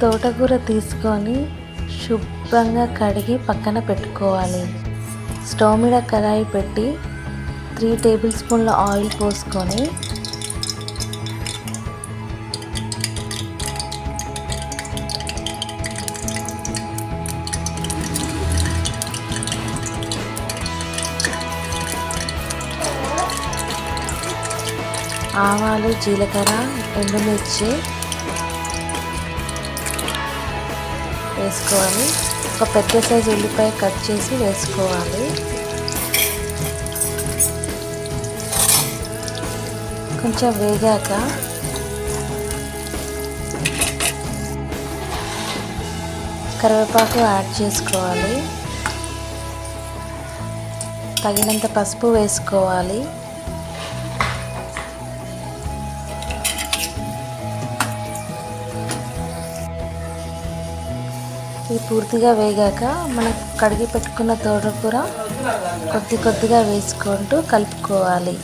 తోటకూర తీసుకొని శుభ్రంగా కడిగి పక్కన పెట్టుకోవాలి. స్టవ్ మీద కడాయి పెట్టి త్రీ టేబుల్ స్పూన్ల ఆయిల్ పోసుకొని ఆవాలు జీలకర్ర ఎండుమిర్చి వేసుకోవాలి. ఒక పెద్ద సైజు ఉల్లిపాయ కట్ చేసి వేసుకోవాలి. కొంచెం వేగాక కరివేపాకు యాడ్ చేసుకోవాలి. తగినంత పసుపు వేసుకోవాలి. ఇది పూర్తిగా వేగాక మనం కడిగి పెట్టుకున్న తోటకూర కొద్ది కొద్దిగా వేసుకుంటూ కలుపుకోవాలి.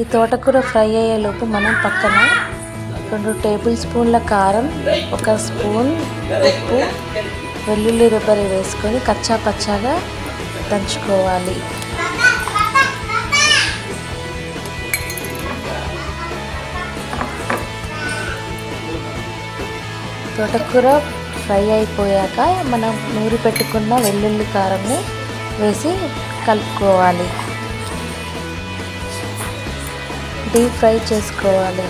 ఈ తోటకూర ఫ్రై అయ్యేలోపు మనం పక్కన రెండు టేబుల్ స్పూన్ల కారం ఒక స్పూన్ ఉప్పు వెల్లుల్లి రుబ్బరి వేసుకొని కచ్చా పచ్చాగా దంచుకోవాలి. తోటకూర ఫ్రై అయిపోయాక మనం నూరి పెట్టుకున్న వెల్లుల్లి కారంని వేసి కలుపుకోవాలి. డీప్ ఫ్రై చేసుకోవాలి.